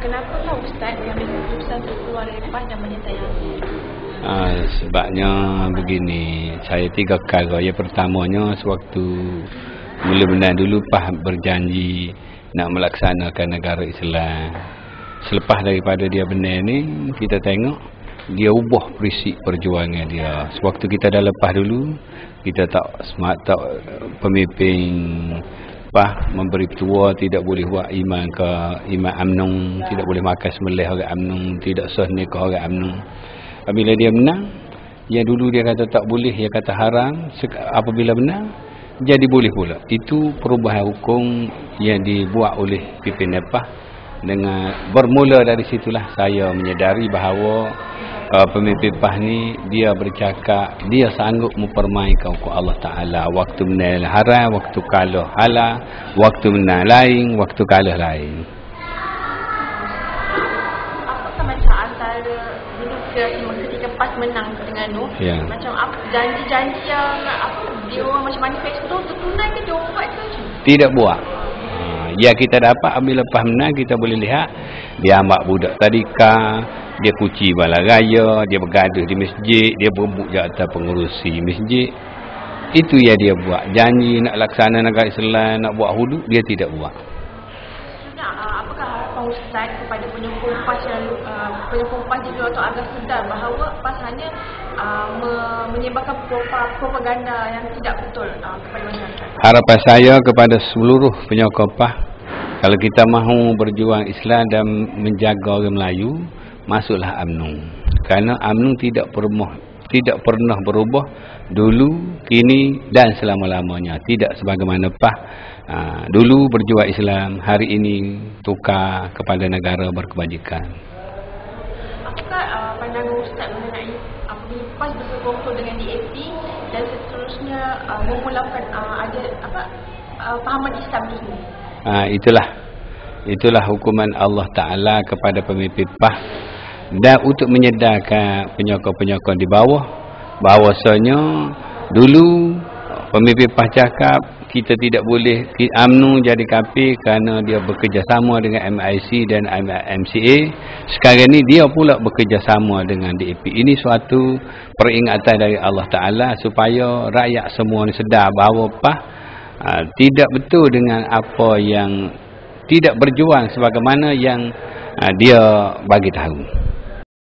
kenapa lah Ustaz mengambil keputusan untuk keluar dari PAS dan menyertai Amin? Uh, sebabnya begini, saya tiga kali. Yang pertamanya sewaktu mula benar dulu PAS berjanji nak melaksanakan negara Islam. Selepas daripada dia benar ni, kita tengok dia ubah prinsip perjuangan dia. Sewaktu kita dah lepas dulu, kita tak smart tak pemimpin apa memberi tua tidak boleh buat iman ke iman amnung tidak boleh makan sembelih orang amnung tidak sah nikah orang amnung. Apabila dia menang yang dulu dia kata tak boleh dia kata haram apabila menang jadi boleh pula. Itu perubahan hukum yang dibuat oleh pimpin Nepah dengan bermula dari situlah saya menyedari bahawa uh, pemimpin PAH ni dia bercakap dia sanggup mempermainkan hukum Allah Ta'ala. Waktu menang haram, waktu kalah halal waktu menang lain, waktu kalah lain. Apakah macam antara ketika PAS menang dengan tu ya. macam apa janji-janji yang apa dia orang macam manifesto tertunai ke dia buat ke tidak buat uh, ya kita dapat ambil lepas menang kita boleh lihat dia ambil budak tadika dia kuci bala raya, dia bergaduh di masjid, dia berebut di atas pengurusi masjid. Itu yang dia buat. Janji nak laksana negara Islam, nak buat hudud, dia tidak buat. Apakah harapan Ustaz kepada penyokong PAS yang uh, penyokong PAS juga atau agar sedar bahawa PAS hanya uh, me menyebarkan propaganda yang tidak betul uh, kepada masyarakat? Harapan saya kepada seluruh penyokong PAS, kalau kita mahu berjuang Islam dan menjaga orang Melayu, masuklah UMNO. Kerana UMNO tidak pernah tidak pernah berubah dulu, kini dan selama-lamanya. Tidak sebagaimana PAH ha, dulu berjuang Islam, hari ini tukar kepada negara berkebajikan. Apakah uh, pandangan Ustaz mengenai apabila PAS bersekongkol dengan DAP dan seterusnya uh, memulakan uh, ajar, apa, uh, fahaman Islam itu sendiri? Ha, itulah itulah hukuman Allah Ta'ala kepada pemimpin PAH dan untuk menyedarkan penyokong-penyokong di bawah bahawasanya dulu pemimpin PAH cakap kita tidak boleh UMNO jadi kafir kerana dia bekerjasama dengan MIC dan MCA sekarang ni dia pula bekerjasama dengan DAP ini suatu peringatan dari Allah Ta'ala supaya rakyat semua ni sedar bahawa PAH uh, tidak betul dengan apa yang tidak berjuang sebagaimana yang uh, dia bagi tahu